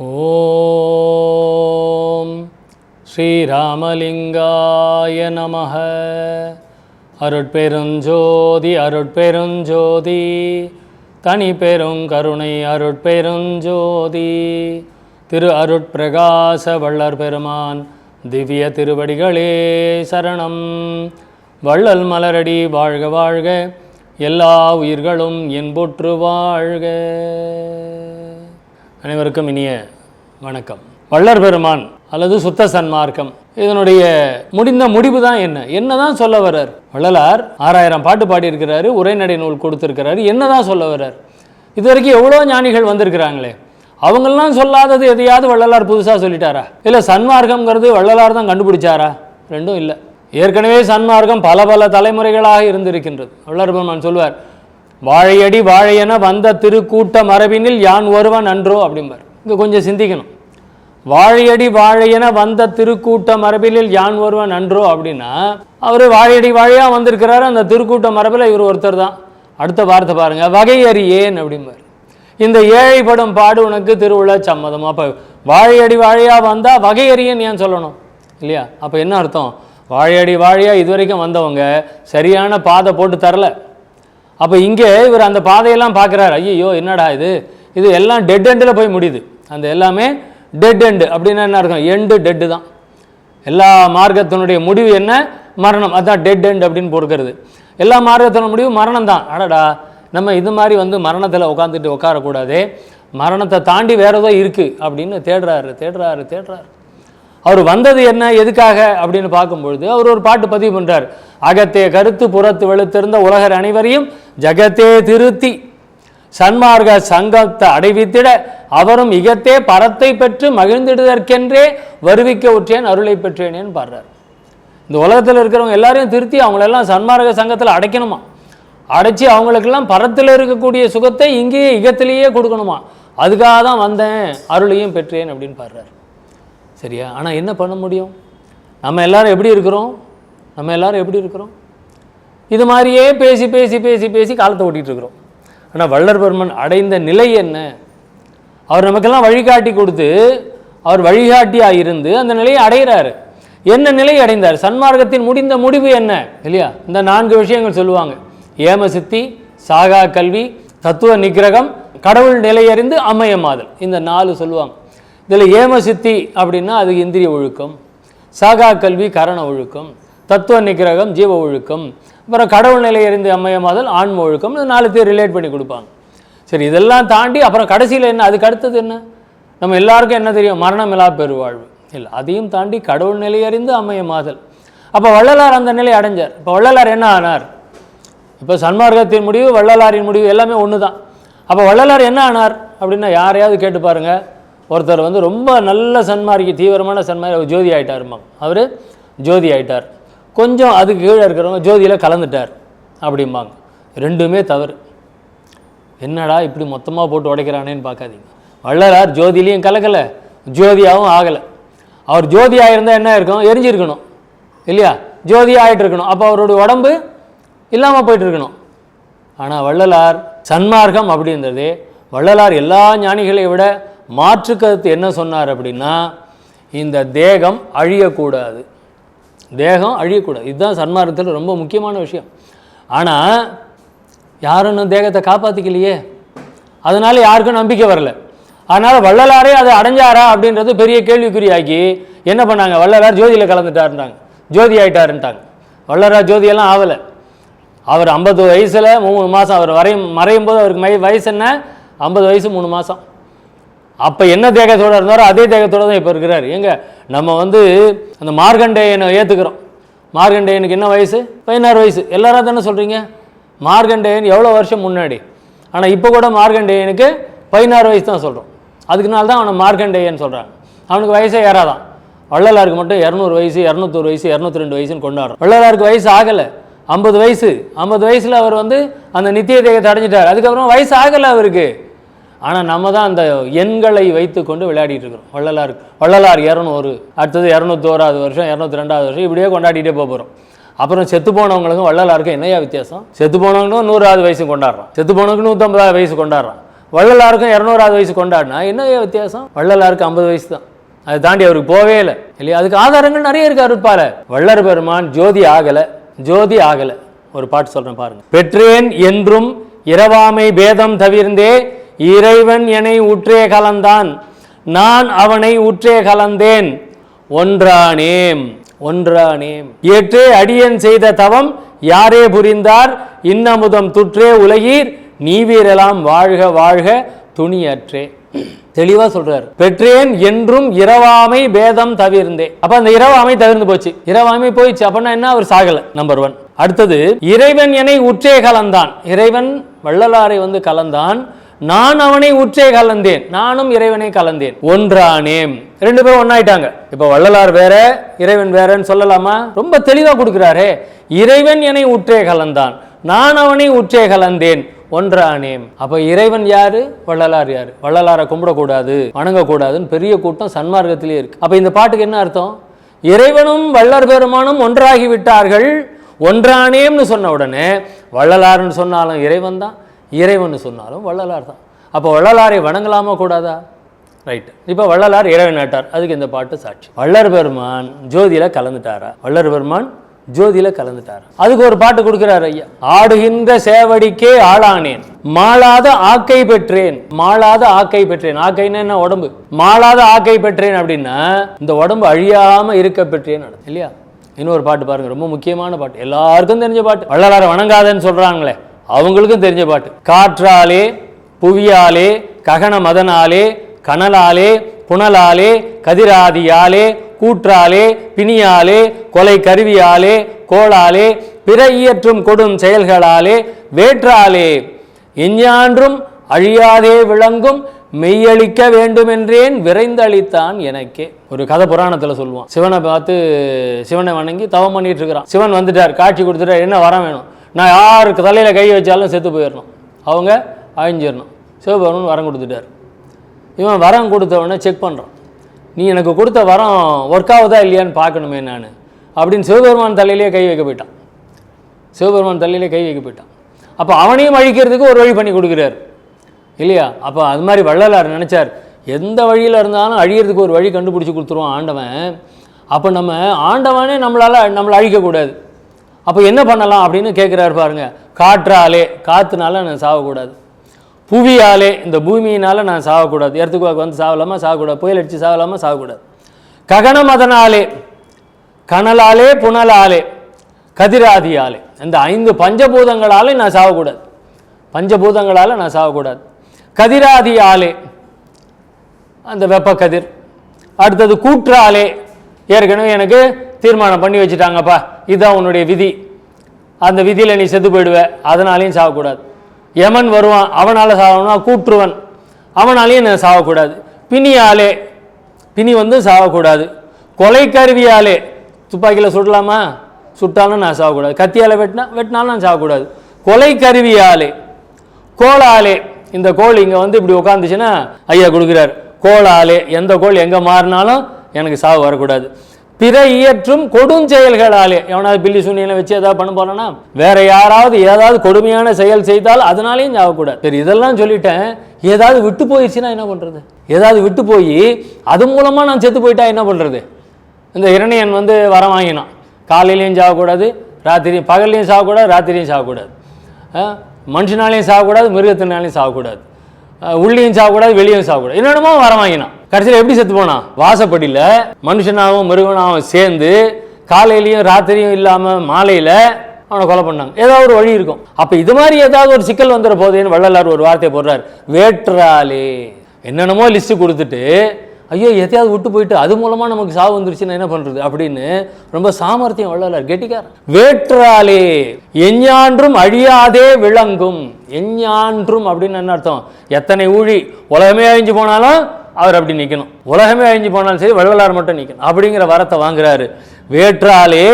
ஓம் ஸ்ரீராமலிங்காய நமக அருட்பெருஞ்சோதி அருட்பெருஞ்சோதி. தனி பெரும் கருணை அருட்பெருஞ்சோதி. திரு அருட்பிரகாச வள்ளர் பெருமான் திவ்ய திருவடிகளே சரணம். வள்ளல் மலரடி வாழ்க வாழ்க. எல்லா உயிர்களும் என்புற்று வாழ்க. அனைவருக்கும் இனிய வணக்கம். வள்ளர் பெருமான் அல்லது சுத்த சன்மார்க்கம். இதனுடைய முடிந்த முடிவு தான் என்ன? என்னதான் சொல்ல வர்றார்? வள்ளலார் ஆறாயிரம் பாட்டு பாடியிருக்கிறாரு உரைநடை நூல் கொடுத்திருக்கிறாரு என்னதான் சொல்ல வர்றார்? இது வரைக்கும் எவ்வளோ ஞானிகள் வந்திருக்கிறாங்களே. அவங்கெல்லாம் சொல்லாதது எதையாவது வள்ளலார் புதுசாக சொல்லிட்டாரா? இல்லை சன்மார்க்கம்ங்கிறது வள்ளலார் தான் கண்டுபிடிச்சாரா? ரெண்டும் இல்லை. ஏற்கனவே சன்மார்க்கம் பல பல தலைமுறைகளாக இருந்திருக்கின்றது. வள்ளர் பெருமான் சொல்வார் வாழையடி வாழையென வந்த திருக்கூட்ட மரபினில் யான் ஒருவன் அன்றோ அப்படிம்பார். இங்கே கொஞ்சம் சிந்திக்கணும். வாழையடி வாழையென வந்த திருக்கூட்ட மரபினில் யான் ஒருவன் அன்றோ அப்படின்னா அவர் வாழையடி வாழையாக வந்திருக்கிறாரு அந்த திருக்கூட்ட மரபில் இவர் ஒருத்தர் தான். அடுத்த வார்த்தை பாருங்க வகையறியேன் அப்படிம்பார். இந்த ஏழைப்படும் பாடு உனக்கு திருவிழா சம்மதம். அப்போ வாழையடி வாழையாக வந்தால் வகை ஏன் சொல்லணும்? இல்லையா? அப்போ என்ன அர்த்தம்? வாழையடி வாழையாக இதுவரைக்கும் வந்தவங்க சரியான பாதை போட்டு தரல. அப்போ இங்கே இவர் அந்த பாதையெல்லாம் பார்க்குறாரு. ஐயோ என்னடா இது? இது எல்லாம் டெட் எண்டில் போய் முடியுது. அந்த எல்லாமே டெட் எண்டு அப்படின்னா என்ன அர்த்தம்? எண்டு டெட்டு தான். எல்லா மார்க்கத்தினுடைய முடிவு என்ன? மரணம். அதுதான் டெட் எண்ட் அப்படின்னு போடுக்கிறது எல்லா மார்க்கத்தினுடைய முடிவு மரணம் தான். அடடா நம்ம இது மாதிரி வந்து மரணத்தில் உட்காந்துட்டு உட்காரக்கூடாதே. மரணத்தை தாண்டி வேறு ஏதோ இருக்குது அப்படின்னு தேடுறாரு தேடுறாரு தேடுறாரு. அவர் வந்தது என்ன? எதுக்காக? அப்படின்னு பார்க்கும்பொழுது அவர் ஒரு பாட்டு பதிவு பண்ணுறார் அகத்தே கருத்து புறத்து வெளுத்திருந்த உலகர் அனைவரையும் ஜகத்தே திருத்தி. சன்மார்க்க சங்கத்தை அடைவித்திட அவரும் இகத்தே பரத்தை பெற்று மகிழ்ந்திடுதற்கென்றே வருவிக்க உற்றேன் அருளை பெற்றேனேன்னு பாடுறார். இந்த உலகத்தில் இருக்கிறவங்க எல்லாரையும் திருத்தி அவங்களெல்லாம் சன்மார்க்க சங்கத்தில் அடைக்கணுமா? அடைச்சி அவங்களுக்கெல்லாம் பரத்தில் இருக்கக்கூடிய சுகத்தை இங்கேயே இகத்திலேயே கொடுக்கணுமா? அதுக்காக தான் வந்தேன் அருளையும் பெற்றேன் அப்படின்னு பாடுறார். சரியா? ஆனால் என்ன பண்ண முடியும்? நம்ம எல்லாரும் எப்படி இருக்கிறோம்? நம்ம எல்லாரும் எப்படி இருக்கிறோம்? இது மாதிரியே பேசி பேசி பேசி பேசி காலத்தை ஓட்டிகிட்டு இருக்கிறோம் ஆனால் வல்லர்பெருமன் அடைந்த நிலை என்ன? அவர் நமக்கெல்லாம் வழிகாட்டி கொடுத்து அவர் வழிகாட்டியாக இருந்து அந்த நிலையை அடைகிறாரு. என்ன நிலை அடைந்தார்? சன்மார்க்கத்தின் முடிந்த முடிவு என்ன? இல்லையா? இந்த நான்கு விஷயங்கள் சொல்லுவாங்க. ஏம சித்தி சாகா கல்வி தத்துவ நிகிரகம் கடவுள் நிலையறிந்து அமயமாதல் இந்த நாலு சொல்லுவாங்க. இதில் ஏம சித்தி அப்படின்னா அது இந்திரிய ஒழுக்கம். சாகா கல்வி கரண ஒழுக்கம். தத்துவ நிகிரகம் ஜீவ ஒழுக்கம். அப்புறம் கடவுள் நிலையறிந்து அமையமாதல் ஆன்ம ஒழுக்கம் இது நாலு பேர் ரிலேட் பண்ணி கொடுப்பாங்க. சரி இதெல்லாம் தாண்டி அப்புறம் கடைசியில் என்ன? அதுக்கு அடுத்தது என்ன? நம்ம எல்லாருக்கும் என்ன தெரியும்? மரணமில்லா பெருவாழ்வு இல்லை அதையும் தாண்டி கடவுள் நிலையறிந்து அமையமாதல் அப்போ வள்ளலார் அந்த நிலை அடைஞ்சார். இப்போ வள்ளலார் என்ன ஆனார்? இப்போ சன்மார்க்கத்தின் முடிவு வள்ளலாரின் முடிவு எல்லாமே ஒன்று தான் அப்போ வள்ளலார் என்ன ஆனார்? அப்படின்னா யாரையாவது கேட்டு பாருங்க. ஒருத்தர் வந்து ரொம்ப நல்ல சன்மார்க்கி தீவிரமான சன்மாரி ஜோதி ஆயிட்டாருமா அவர் ஜோதி ஆயிட்டார். கொஞ்சம் அதுக்கு கீழே இருக்கிறவங்க ஜோதியில் கலந்துட்டார் அப்படிம்பாங்க. ரெண்டுமே தவறு. என்னடா இப்படி மொத்தமாக போட்டு உடைக்கிறானேன்னு பார்க்காதீங்க. வள்ளலார் ஜோதிலையும் கலக்கலை ஜோதியாகவும் ஆகலை. அவர் ஜோதியாக இருந்தால் என்ன இருக்கும்? எரிஞ்சிருக்கணும். இல்லையா? ஜோதியாக ஆகிட்டு இருக்கணும். அப்போ அவருடைய உடம்பு இல்லாமல் போயிட்டு இருக்கணும். ஆனால் வள்ளலார் சன்மார்க்கம் அப்படின்றது வள்ளலார் எல்லா ஞானிகளை விட மாற்று கருத்து என்ன சொன்னார் அப்படின்னா இந்த தேகம் அழியக்கூடாது. தேகம் அழியக்கூடாது. இதுதான் சன்மார்க்கத்தில் ரொம்ப முக்கியமான விஷயம். ஆனால் யாரும் இன்னும் தேகத்தை காப்பாற்றிக்கலையே அதனால யாருக்கும் நம்பிக்கை வரல. அதனால் வள்ளலாரே அதை அடைஞ்சாரா அப்படின்றது பெரிய கேள்விக்குறியாக்கி என்ன பண்ணாங்க? வள்ளலார் ஜோதியில் கலந்துட்டாருன்றாங்க. ஜோதி ஆயிட்டாருன்ட்டாங்க. வள்ளலார் ஜோதியெல்லாம் ஆகலை அவர் ஐம்பது வயசில் மூணு மாதம் அவர் வரையும் மறையும் போது அவருக்கு மை வயசு என்ன? ஐம்பது வயசு மூணு மாதம் அப்போ என்ன தேகத்தோட இருந்தாரோ அதே தேகத்தோட தான் இப்போ இருக்கிறார். எங்க நம்ம வந்து அந்த மார்கண்டேயனை ஏற்றுக்கிறோம் மார்கண்டேயனுக்கு என்ன வயசு? பதினாறு வயசு. எல்லாரும் தானே சொல்கிறீங்க மார்கண்டேயன் எவ்வளோ வருஷம் முன்னாடி? ஆனால் இப்போ கூட மார்கண்டேயனுக்கு பதினாறு வயசு தான் சொல்கிறோம் அதுக்குனால தான் அவனை மார்கண்டேயன் சொல்கிறாங்க அவனுக்கு வயசே ஏறாதான். வள்ளலாருக்கு மட்டும் இரநூறு வயசு இரநூத்தொரு வயசு இரநூத்தி ரெண்டு வயசுன்னு கொண்டாடுறோம். வள்ளலாருக்கு வயசு ஆகலை. ஐம்பது வயசு. ஐம்பது வயசில் அவர் வந்து அந்த நித்திய தேகத்தை அடைஞ்சிட்டார். அதுக்கப்புறம் வயசு ஆகலை அவருக்கு. ஆனால் நம்ம தான் அந்த எண்களை வைத்து கொண்டு விளையாடிட்டு இருக்கிறோம். வள்ளலார் வள்ளலார் இரநூறு அடுத்தது இரநூத்தோராவது வருஷம் இரநூத்தி ரெண்டாவது வருஷம் இப்படியே கொண்டாடிட்டே போக போகிறோம் அப்புறம் செத்து போனவங்களுக்கும் வள்ளலாருக்கும் என்னையா வித்தியாசம்? செத்து போனவங்களும் நூறாவது வயசு கொண்டாடுறான். செத்து போனவங்களுக்கும் நூற்றம்பதாவது வயசு கொண்டாடுறான். வள்ளலாருக்கும் இரநூறாவது வயசு கொண்டாடினா என்னையா வித்தியாசம்? வள்ளலாருக்கு ஐம்பது வயசு தான். அதை தாண்டி அவருக்கு போவே இல்லை. இல்லையா? அதுக்கு ஆதாரங்கள் நிறைய இருக்கு அருட்பால. வள்ளர் பெருமான் ஜோதி ஆகலை ஜோதி ஆகலை. ஒரு பாட்டு சொல்கிறேன் பாருங்க. பெற்றேன் என்றும் இரவாமை பேதம் தவிர்ந்தே இறைவன் என்னை உற்றே கலந்தான். நான் அவனை உற்றே கலந்தேன். ஒன்றானேம் ஒன்றானேம். ஏற்றே அடியன் செய்த தவம் யாரே புரிந்தார்? இன்னமுதம் துற்றே உலகீர். நீவீரெல்லாம் வாழ்க வாழ்க துணியற்றே. தெளிவா சொல்றார். பெற்றேன் என்றும் இரவாமை பேதம் தவிர்ந்தே. அப்ப அந்த இரவாமை தவிர்ந்து போச்சு. இரவாமை போயிடுச்சு அப்படின்னா என்ன? அவர் சாகல நம்பர் ஒன் அடுத்தது இறைவன் என்னை உற்றே கலந்தான். இறைவன் வள்ளலாரை வந்து கலந்தான். நான் அவனை உற்றே கலந்தேன் நானும் இறைவனை கலந்தேன். ஒன்றானேம் ரெண்டு பேரும் ஒன்னாயிட்டாங்க இப்ப வள்ளலார் வேற இறைவன் வேறன்னு சொல்லலாமா? ரொம்ப தெளிவா கொடுக்கிறாரே. இறைவன் என்னை உற்றே கலந்தான் நான் அவனை உற்றே கலந்தேன். ஒன்றானேம் அப்ப இறைவன் யாரு? வள்ளலார் யாரு? வள்ளலாரை கும்பிடக்கூடாது வணங்கக்கூடாதுன்னு பெரிய கூட்டம் சன்மார்க்கத்திலே இருக்கு. அப்ப இந்த பாட்டுக்கு என்ன அர்த்தம்? இறைவனும் வள்ளர் பெருமானும் ஒன்றாகி விட்டார்கள். ஒன்றானேம்னு சொன்ன உடனே வள்ளலார்னு சொன்னாலும் இறைவன் தான் இறைவன் சொன்னாலும் வள்ளலார் தான். அப்போ வள்ளலாரை வணங்கலாமா கூடாதா? ரைட் இப்போ வள்ளலார் இறைவன் ஆட்டார். அதுக்கு இந்த பாட்டு சாட்சி. வள்ளர் பெருமான் ஜோதியில் கலந்துட்டாரா? வள்ளர் பெருமான் ஜோதியில் கலந்துட்டார்? அதுக்கு ஒரு பாட்டு கொடுக்கிறார் ஐயா. ஆடுகின்ற சேவடிக்கே ஆளானேன். மாளாத ஆக்கை பெற்றேன். மாளாத ஆக்கை பெற்றேன். ஆக்கைன்னா என்ன? உடம்பு. மாளாத ஆக்கை பெற்றேன் அப்படின்னா இந்த உடம்பு அழியாம இருக்க பெற்றேன் இல்லையா? இன்னொரு பாட்டு பாருங்க. ரொம்ப முக்கியமான பாட்டு. எல்லாருக்கும் தெரிஞ்ச பாட்டு. வள்ளலாரை வணங்காதன்னு சொல்றாங்களே. அவங்களுக்கும் தெரிஞ்ச பாட்டு. காற்றாலே புவியாலே ககன மதனாலே கனலாலே புனலாலே கதிராதியாலே கூற்றாலே பிணியாலே கொலை கருவியாலே கோளாலே பிற இயற்றும் கொடும் செயல்களாலே வேற்றாலே எஞ்ஞான்றும் அழியாதே விளங்கும் மெய்யளிக்க வேண்டுமென்றேன் விரைந்தளித்தான் எனக்கே. ஒரு கதை புராணத்துல சொல்லுவான். சிவனை பார்த்து சிவனை வணங்கி தவம் பண்ணிட்டு இருக்கிறான். சிவன் வந்துட்டார் காட்சி கொடுத்துட்டார் என்ன வரம் வேணும்? நான் யாருக்கு தலையில் கை வச்சாலும் செத்து போயிடணும். அவங்க அழிஞ்சிடணும். சிவபெருமன் வரம் கொடுத்துட்டார். இவன் வரம் கொடுத்தவொடனே செக் பண்ணுறான் நீ எனக்கு கொடுத்த வரம் ஒர்க் ஆகுதா இல்லையான்னு பார்க்கணுமே நான். அப்படின்னு சிவபெருமான் தலையிலே கை வைக்க போயிட்டான். சிவபெருமான் தலையிலே கை வைக்க போயிட்டான். அப்போ அவனையும் அழிக்கிறதுக்கு ஒரு வழி பண்ணி கொடுக்குறாரு. இல்லையா? அப்போ அது மாதிரி வள்ளலார் நினச்சார் எந்த வழியில் இருந்தாலும் அழியிறதுக்கு ஒரு வழி கண்டுபிடிச்சி கொடுத்துருவான் ஆண்டவன். அப்போ நம்ம ஆண்டவனே நம்மளால் நம்மளை அழிக்கக்கூடாது. அப்போ என்ன பண்ணலாம் அப்படின்னு கேட்குறாரு பாருங்க. காற்றாலே காற்றுனால நான் சாகக்கூடாது. புவியாலே இந்த பூமியினால நான் சாகக்கூடாது. எர்த்துக்குவாக்கு வந்து சாகலாமா? சாகக்கூடாது. புயல் அடித்து சாகலாமா? சாகக்கூடாது. ககன அதனாலே கனலாலே புனலாலே கதிராதியாலே இந்த ஐந்து பஞ்சபூதங்களாலே நான் சாகக்கூடாது. பஞ்சபூதங்களால் நான் சாகக்கூடாது. கதிராதியாலே அந்த வெப்பக்கதிர். அடுத்தது கூற்றாலே ஏற்கனவே எனக்கு தீர்மானம் பண்ணி வச்சுட்டாங்கப்பா. இதுதான் உன்னுடைய விதி. அந்த விதியில் நீ செத்து போயிடுவே. அதனாலையும் சாகக்கூடாது. யமன் வருவான் அவனால் சாகணும்னா கூற்றுவன். அவனாலையும் நான் சாகக்கூடாது. பிணியாலே பிணி வந்து சாகக்கூடாது. கொலை கருவியாலே துப்பாக்கியில் சுடலாமா சுட்டாலும் நான் சாகக்கூடாது. கத்தியால் வெட்டினா வெட்டினாலும் நான் சாகக்கூடாது. கொலை கருவியாலே கோளாலே இந்த கோல் இங்கே வந்து இப்படி உட்காந்துச்சுன்னா ஐயா கொடுக்குறாரு. கோளாலே எந்த கோல் எங்கே மாறினாலும் எனக்கு சாவு வரக்கூடாது. பிற இயற்றும் கொடுஞ்செயல்களாலே எவனாவது பில்லி சூனியில் வச்சு ஏதாவது பண்ண போறேன்னா வேற யாராவது ஏதாவது கொடுமையான செயல் செய்தால் அதனாலேயும் சாகக்கூடாது. சரி இதெல்லாம் சொல்லிட்டேன். ஏதாவது விட்டு போயிடுச்சுன்னா என்ன பண்ணுறது ஏதாவது விட்டு போய் அது மூலமாக நான் செத்து போயிட்டா என்ன பண்ணுறது இந்த இரணியன் வந்து வரம் வாங்கினான். காலையிலையும் சாகக்கூடாது ராத்திரி பகல்லையும் சாகக்கூடாது ராத்திரியும் சாகக்கூடாது. மனுஷனாலையும் சாகக்கூடாது மிருகத்தினாலையும் சாகக்கூடாது. உள்ளியும் சாகக்கூடாது வெளியும் சாகக்கூடாது. என்னென்னமோ வரம் வாங்கினான். கடைசியில் எப்படி செத்து போனான்? வாசப்படியில் மனுஷனாகவும் மிருகனாகவும் சேர்ந்து காலையிலையும் ராத்திரியும் இல்லாமல் மாலையில் அவனை கொலை பண்ணாங்க. ஏதாவது ஒரு வழி இருக்கும். அப்போ இது மாதிரி ஏதாவது ஒரு சிக்கல் வந்துட போதேன்னு வள்ளலார் ஒரு வார்த்தையை போடுறார். வேற்றாலே என்னென்னமோ லிஸ்ட்டு கொடுத்துட்டு ஐயோ எதையாவது விட்டு போயிட்டு அது மூலமாக நமக்கு சாவு வந்துருச்சுன்னா என்ன பண்ணுறது அப்படின்னு ரொம்ப சாமர்த்தியம் வள்ளலார் கெட்டிக்கார். வேற்றாலே எஞ்ஞான்றும் அழியாதே விளங்கும். எஞ்ஞான்றும் அப்படின்னு என்ன அர்த்தம்? எத்தனை ஊழி உலகமே அழிஞ்சு போனாலும் அவர் அப்படி நிற்கணும் உலகமே அழிஞ்சு போனாலும் சரி வள்ளலார் மட்டும் நிற்கணும் அப்படிங்கிற வரத்தை வாங்குறாரு. வேற்றாலே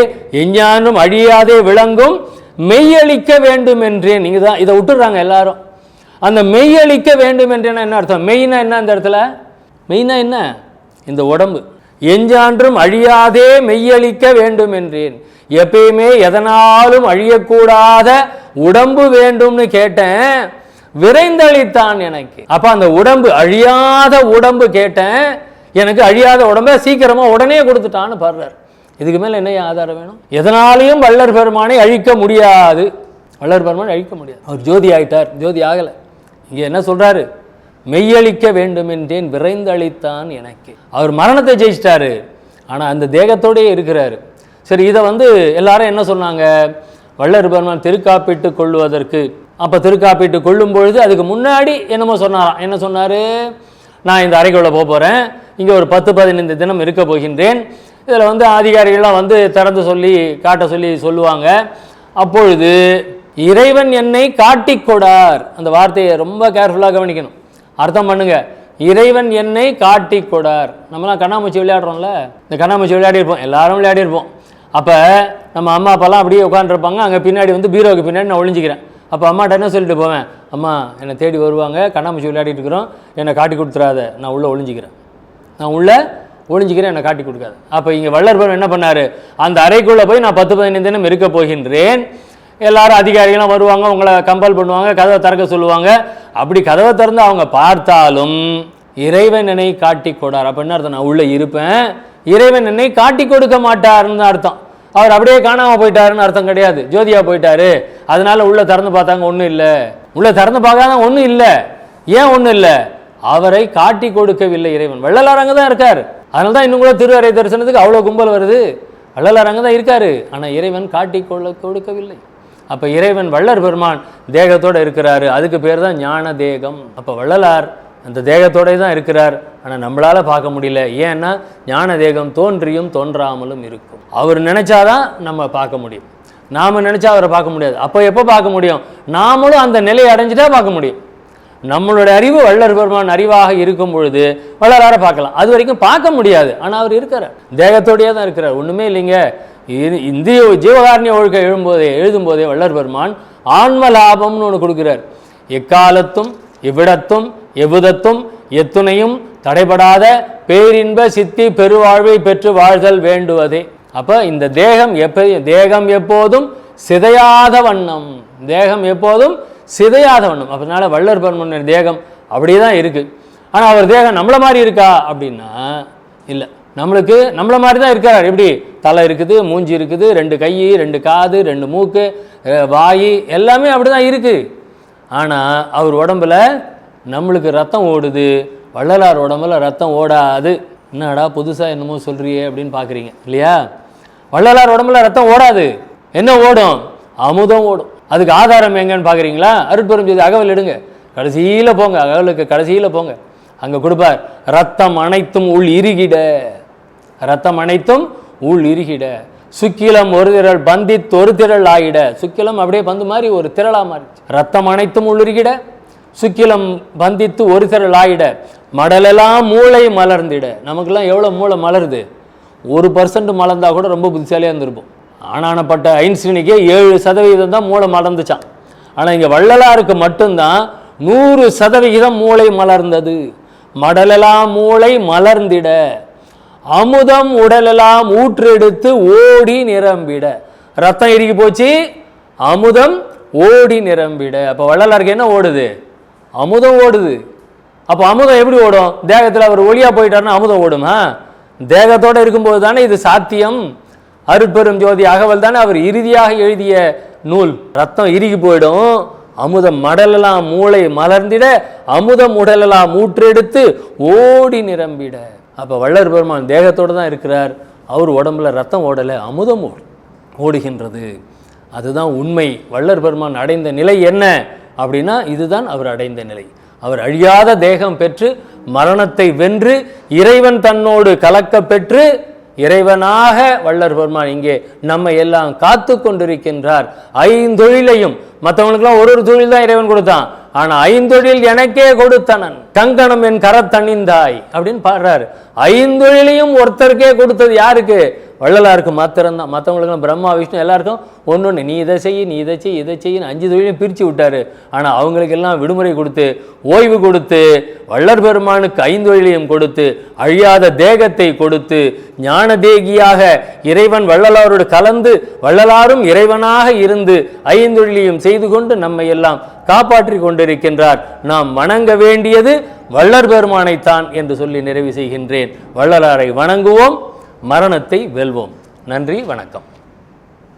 எஞ்ஞானும் அழியாதே விளங்கும் மெய்யளிக்க வேண்டும் என்றே நீங்கள் தான் இதை விட்டுடுறாங்க எல்லாரும். அந்த மெய்யளிக்க வேண்டும் என்றேன்னா என்ன அர்த்தம்? மெய்னா என்ன அந்த இடத்துல? மெய்னா என்ன? இந்த உடம்பு. எஞ்சான்றும் அழியாதே மெய்யளிக்க வேண்டும் என்றேன். எப்பயுமே எதனாலும் அழியக்கூடாத உடம்பு வேண்டும்னு கேட்டேன். விரைந்தளித்தான் எனக்கு. அப்ப அந்த உடம்பு அழியாத உடம்பு கேட்டேன். எனக்கு அழியாத உடம்ப சீக்கிரமா உடனே கொடுத்துட்டான்னு பாடுறார். இதுக்கு மேல என்ன ஆதாரம் வேணும்? எதனாலையும் வள்ளர் பெருமானை அழிக்க முடியாது. வள்ளர் பெருமானை அழிக்க முடியாது. அவர் ஜோதி ஆயிட்டார் ஜோதி ஆகல. இங்க என்ன சொல்றாரு? மெய்யளிக்க வேண்டும் என்றேன் விரைந்து அளித்தான் எனக்கு. அவர் மரணத்தை ஜெயிச்சிட்டாரு. ஆனா அந்த தேகத்தோடயே இருக்கிறாரு. சரி இதை வந்து எல்லாரும் என்ன சொன்னாங்க? வள்ளர் பெருமான் திருக்காப்பிட்டு கொள்வதற்கு அப்போ திருக்காப்பீட்டு கொள்ளும் பொழுது அதுக்கு முன்னாடி என்னமோ சொன்னாராம். என்ன சொன்னார்? நான் இந்த அறைக்குள்ளே போக போகிறேன் இங்கே ஒரு பத்து பதினைந்து தினம் இருக்க போகின்றேன். இதில் வந்து அதிகாரிகள்லாம் வந்து திறந்து சொல்லி காட்ட சொல்லி சொல்லுவாங்க. அப்பொழுது இறைவன் என்னை காட்டிக்கொடார் அந்த வார்த்தையை ரொம்ப கேர்ஃபுல்லாக கவனிக்கணும். அர்த்தம் பண்ணுங்க. இறைவன் என்னை காட்டிக் கொடார். நம்மலாம் கண்ணாமூச்சி விளையாடுறோம்ல? இந்த கண்ணாமூச்சி விளையாடிருப்போம். எல்லாரும் விளையாடிருப்போம். அப்போ நம்ம அம்மா அப்பாலாம் அப்படியே உட்காந்துருப்பாங்க அங்கே பின்னாடி வந்து பீரோவுக்கு பின்னாடி நான் ஒழிஞ்சிக்கிறேன் அப்போ அம்மாட்ட என்ன சொல்லிட்டு போவேன்? அம்மா என்னை தேடி வருவாங்க. கண்ணாமூச்சி விளையாடிட்டு இருக்கிறோம். என்னை காட்டி கொடுத்துறாத. நான் உள்ளே ஒளிஞ்சிக்கிறேன். நான் உள்ளே ஒளிஞ்சிக்கிறேன். என்னை காட்டி கொடுக்காது. அப்போ இங்கே வள்ளர் என்ன பண்ணார்? அந்த அறைக்குள்ளே போய் நான் பத்து பதினைந்து தினம் இருக்க போகின்றேன். எல்லாரும் அதிகாரிகளாம் வருவாங்க. உங்களை கம்பல் பண்ணுவாங்க. கதவை திறக்க சொல்லுவாங்க. அப்படி கதவை திறந்து அவங்க பார்த்தாலும் இறைவன் என்னை காட்டி கொடார். அப்போ என்ன அர்த்தம்? நான் உள்ளே இருப்பேன். இறைவன் என்னை காட்டி கொடுக்க மாட்டார்னு அர்த்தம். அவர் அப்படியே காணாம போயிட்டாருன்னு அர்த்தம் கிடையாது. ஜோதியா போயிட்டாரு. அதனால உள்ள திறந்து பார்த்தாங்க ஒன்றும் இல்லை. உள்ள திறந்து பார்க்காத ஒன்றும் இல்லை. ஏன் ஒன்றும் இல்லை? அவரை காட்டி கொடுக்கவில்லை இறைவன். வள்ளலார் அங்கே தான் இருக்கார். அதனால தான் இன்னும் கூட திருவரை தரிசனத்துக்கு அவ்வளோ கும்பல் வருது. வள்ளலார் அங்கே தான் இருக்காரு. ஆனால் இறைவன் காட்டி கொள்ள கொடுக்கவில்லை. அப்போ இறைவன் வள்ளர் பெருமான் தேகத்தோடு இருக்கிறாரு. அதுக்கு பேர் தான் ஞான தேகம் அப்போ வள்ளலார் அந்த தேகத்தோடே தான் இருக்கிறார். ஆனால் நம்மளால் பார்க்க முடியல. ஏன்னா ஞான தேகம் தோன்றியும் தோன்றாமலும் இருக்கும். அவர் நினைச்சாதான் நம்ம பார்க்க முடியும். நாம் நினச்சா அவரை பார்க்க முடியாது. அப்போ எப்போ பார்க்க முடியும்? நாமளும் அந்த நிலையை அடைஞ்சிட்டா பார்க்க முடியும். நம்மளுடைய அறிவு வள்ளர் பெருமான் அறிவாக இருக்கும் பொழுது வள்ளலார பார்க்கலாம். அது வரைக்கும் பார்க்க முடியாது. ஆனால் அவர் இருக்கிறார். தேகத்தோடையே தான் இருக்கிறார். ஒன்றுமே இல்லைங்க. இந்திய ஜீவகாரணிய ஒழுக்க எழும்போதே எழுதும்போதே வள்ளர் பெருமான் ஆன்ம லாபம்னு ஒன்று கொடுக்குறார். எக்காலத்தும் இவ்விடத்தும் எவ்விதத்தும் எத்துணையும் தடைபடாத பேரின்ப சித்தி பெருவாழ்வை பெற்று வாழ்தல் வேண்டுவதே. அப்போ இந்த தேகம் எப்ப தேகம் எப்போதும் சிதையாத வண்ணம். தேகம் எப்போதும் சிதையாத வண்ணம். அதனால வள்ளர் பெருமன்னர் தேகம் அப்படியே தான் இருக்குது ஆனால் அவர் தேகம் நம்மளை மாதிரி இருக்கா அப்படின்னா இல்லை. நம்மளுக்கு நம்மளை மாதிரி தான் இருக்கார் எப்படி? தலை இருக்குது மூஞ்சி இருக்குது ரெண்டு கை ரெண்டு காது ரெண்டு மூக்கு வாய் எல்லாமே அப்படி தான் இருக்குது ஆனால் அவர் உடம்புல நம்மளுக்கு ரத்தம் ஓடுது வள்ளலார் உடம்புல ரத்தம் ஓடாது. என்னடா புதுசாக என்னமோ சொல்கிறியே அப்படின்னு பார்க்குறீங்க இல்லையா? வள்ளலார் உடம்புல ரத்தம் ஓடாது. என்ன ஓடும்? அமுதம் ஓடும். அதுக்கு ஆதாரம் எங்கன்னு பார்க்குறீங்களா? அருட்பெரும் செய்தி அகவல் எடுங்க. கடைசியில் போங்க அகவலுக்கு கடைசியில் போங்க. அங்கே கொடுப்பார் ரத்தம் அனைத்தும் உள் இறுகிட ரத்தம் அனைத்தும் உள் இறுகிட சுக்கிலம் ஒரு திரள் பந்தித் ஒரு திரள் ஆகிட. சுக்கிலம் அப்படியே பந்து மாதிரி ஒரு திரளா மாறிச்சு ரத்தம் அனைத்தும் உள்ளிருகிட சுக்கிலம் பந்தித்து ஒரு திரள் ஆயிட மடலெல்லாம் மூளை மலர்ந்திட. நமக்கெல்லாம் எவ்வளோ மூளை மலருது? ஒரு பர்சன்ட் மலர்ந்தா கூட ரொம்ப புத்திசாலியாக இருந்திருப்போம். ஆனானப்பட்ட ஐன்ஸ்டீனுக்கே ஏழு சதவீதம் தான் மூளை மலர்ந்துச்சான் ஆனால் இங்கே வள்ளலாருக்கு மட்டும்தான் நூறு சதவிகிதம் மூளை மலர்ந்தது. மடலெல்லாம் மூளை மலர்ந்திட. அமுதம் உடலெல்லாம் ஊற்றெடுத்து ஓடி நிரம்பிட. ரத்தம் இறுக்கி போச்சு? அமுதம் ஓடி நிரம்பிட. அப்போ வள்ளலாருக்கு என்ன ஓடுது? அமுதம் ஓடுது. அப்போ அமுதம் எப்படி ஓடும்? தேகத்தில் அவர் ஒளியாக போயிட்டாருன்னா அமுதம் ஓடுமா தேகத்தோட இருக்கும்போது தானே இது சாத்தியம். அருட்பெரும் ஜோதி அகவல் தானே அவர் இறுதியாக எழுதிய நூல். ரத்தம் இறுகி போயிடும். அமுதம் மடலெல்லாம் மூளை மலர்ந்திட அமுதம் உடலெல்லாம் மூற்றெடுத்து ஓடி நிரம்பிட. அப்போ வள்ளர் பெருமான் தேகத்தோடு தான் இருக்கிறார். அவர் உடம்புல ரத்தம் ஓடலை அமுதம் ஓடு ஓடுகின்றது. அதுதான் உண்மை. வள்ளர் பெருமான் அடைந்த நிலை என்ன? அப்படின்னா இதுதான் அவர் அடைந்த நிலை. அவர் அழியாத தேகம் பெற்று மரணத்தை வென்று இறைவன் தன்னோடு கலக்க பெற்று இறைவனாக வள்ளர் பெருமான் இங்கே நம்ம எல்லாம் காத்து கொண்டிருக்கின்றார். ஐந்தொழிலையும் மற்றவங்களுக்குலாம் ஒரு ஒரு தொழில் தான் இறைவன் கொடுத்தான். ஆனால் ஐந்தொழில் எனக்கே கொடுத்தனன். கங்கணம் என் கரத்தணிந்தாய் அப்படின்னு பாடுறாரு. ஐந்தொழிலையும் ஒருத்தருக்கே கொடுத்தது யாருக்கு? வள்ளலாருக்கு மாத்திரம்தான் மற்றவங்களுக்குலாம் பிரம்மா விஷ்ணு எல்லாருக்கும் ஒன்று ஒன்று நீ இதை செய் நீ இதை செய் இதை செய்யின்னு அஞ்சு தொழிலையும் பிரித்து விட்டாரு. ஆனால் அவங்களுக்கெல்லாம் விடுமுறை கொடுத்து ஓய்வு கொடுத்து வள்ளர் பெருமானுக்கு ஐந்தொழிலையும் கொடுத்து அழியாத தேகத்தை கொடுத்து ஞான தேகியாக இறைவன் வள்ளலாரோடு கலந்து வள்ளலாரும் இறைவனாக இருந்து ஐந்தொழிலையும் செய்து கொண்டு நம்மை எல்லாம் காப்பாற்றி கொண்டிருக்கின்றார். நாம் வணங்க வேண்டியது வள்ளர் பெருமானைத்தான் என்று சொல்லி நிறைவு செய்கின்றேன். வள்ளலாரை வணங்குவோம். மரணத்தை வெல்வோம். நன்றி வணக்கம்.